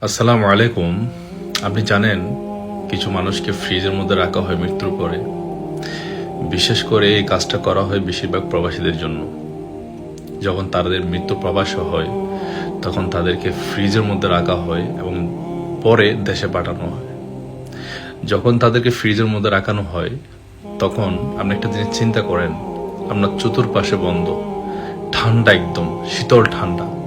আসসালামু আলাইকুম। আপনি জানেন, কিছু মানুষকে ফ্রিজের মধ্যে রাখা হয় মৃত্যুর পরে। বিশেষ করে এই কাজটা করা হয় বেশিরভাগ প্রবাসীদের জন্য। যখন তাদের মৃত্যু প্রবাস হয়, তখন তাদেরকে ফ্রিজের মধ্যে রাখা হয় এবং পরে দেশে পাঠানো হয়। যখন তাদেরকে ফ্রিজের মধ্যে রাখানো হয়, তখন আপনি একটা জিনিস চিন্তা করেন, আপনার চতুর্পাশে বন্ধ, ঠান্ডা একদম, শীতল ঠান্ডা।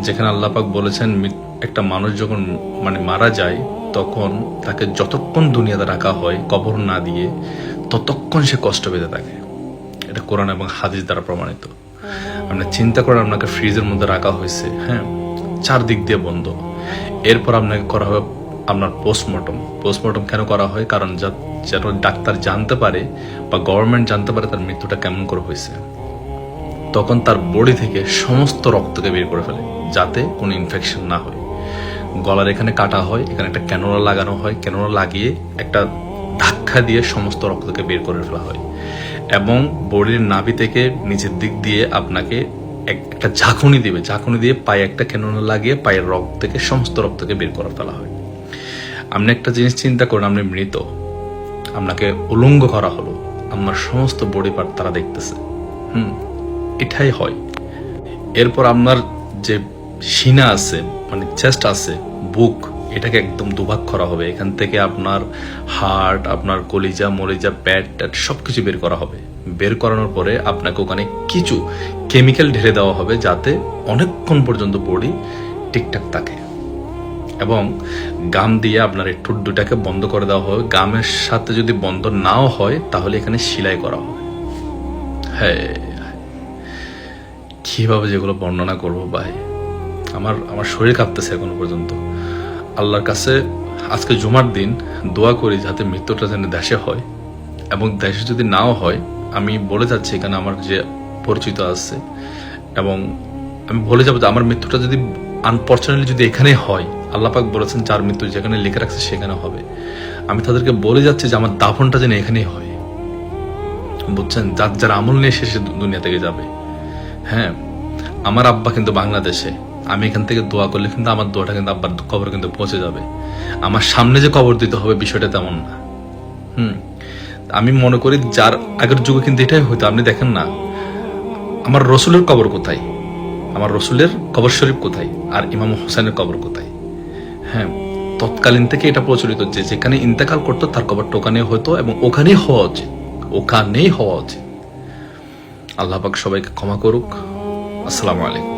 যেখানে আল্লাপাক বলেছেন একটা মানুষ যখন মানে মারা যায়, তখন তাকে যতক্ষণ দুনিয়াতে রাখা হয়, কবর না দিয়ে, ততক্ষণ সে কষ্ট পেতে থাকে। এটা কোরআন এবং হাদিস দ্বারা প্রমাণিত। আপনি চিন্তা করেন আপনাকে ফ্রিজের মধ্যে রাখা হয়েছে হ্যাঁ? চারদিক দিয়ে বন্ধ। এরপর আপনাকে করা হবে আপনার পোস্টমর্টম পোস্টমর্টম কেন করা হয়? কারণ যা- যেন ডাক্তার জানতে পারে বা গভর্নমেন্ট জানতে পারে তার মৃত্যুটা কেমন করে হয়েছে। তখন তার বডি থেকে সমস্ত রক্তকে বের করে ফেলে, যাতে কোনো ইনফেকশন না হয়। গলার এখানে কাটা হয়, এখানে একটা ক্যানোলা লাগানো হয়। ক্যানোলা লাগিয়ে একটা ধাক্কা দিয়ে সমস্ত রক্তকে বের করে ফেলা হয়। এবং বডির নাভি থেকে নিচের দিক দিয়ে আপনাকে এক- একটা ঝাঁকুনি দিবে। ঝাঁকুনি দিয়ে পায়ে একটা ক্যানোলা লাগিয়ে পায়ের রক্ত থেকে সমস্ত রক্তকে বের করে ফেলা হয়। আপনি একটা জিনিস চিন্তা করুন, আপনি মৃত। আপনাকে উলঙ্গ করা হলো। আপনার সমস্ত বডি পার্ট তারা দেখতেছে। হুম? এটাই হয়। এরপর আপনার যে সিনা আছে মানে চেস্ট আছে, বুক, এটাকে একদম দুভাগ করা হবে। এখান থেকে আপনার হার্ট আপনার কলিজা মলিজা প্যাট ট্যাট সব কিছু বের করা হবে। বের করানোর পরে আপনাকে ওখানে কিছু কেমিক্যাল ঢেলে দেওয়া হবে যাতে অনেকক্ষণ পর্যন্ত বডি ঠিকঠাক থাকে। এবং গাম দিয়ে আপনার এই ঠোঁট দুটাকে বন্ধ করে দেওয়া হবে। গামের সাথে যদি বন্ধ নাও হয়, তাহলে এখানে সেলাই করা হবে। হ্যাঁ। কীভাবে যেগুলো বর্ণনা করব ভাই? আমার আমার শরীর কাঁপতেছে এখনও পর্যন্ত। আল্লাহর কাছে আজকে জুমার দিন দোয়া করি যাতে মৃত্যুটা যেন দেশে হয় এবং দেশে যদি নাও হয়, আমি বলে যাচ্ছি এখানে আমার যে পরিচিত আছে এবং আমি বলে যাব যে আমার মৃত্যুটা যদি আনফর্চুনেটলি যদি এখানে হয় আল্লাপাক বলেছেন যার মৃত্যু যেখানে লিখে রাখছে সেখানে হবে। আমি তাদেরকে বলে যাচ্ছি যে আমার দাফনটা যেন এখানেই হয়। বুঝছেন? যার যার আমল নিয়ে শেষে দুনিয়া থেকে যাবে। হ্যাঁ আমার আব্বা কিন্তু বাংলাদেশে। আমি এখান থেকে দোয়া করলে কিন্তু আমার দোয়াটা কিন্তু আব্বার কবর কিন্তু পৌঁছে যাবে। আমার সামনে যে কবর দিতে হবে বিষয়টা তেমন না। হুম, আমি মনে করি যার আগের যুগে কিন্তু এটাই হইতো, আপনি দেখেন না। আমার রসুলের কবর কোথায়? আমার রসুলের কবর শরীফ কোথায়? আর ইমাম হোসেনের কবর কোথায়? হ্যাঁ তৎকালীন থেকে এটা প্রচলিত যে যেখানে ইন্তেকাল করতো, তার কবরটা ওখানে হতো এবং ওখানেই হওয়া উচিত। ওখানেই হওয়া উচিত। আল্লাহ পাক সবাইকে ক্ষমা করুক। আসসালামু আলাইকুম।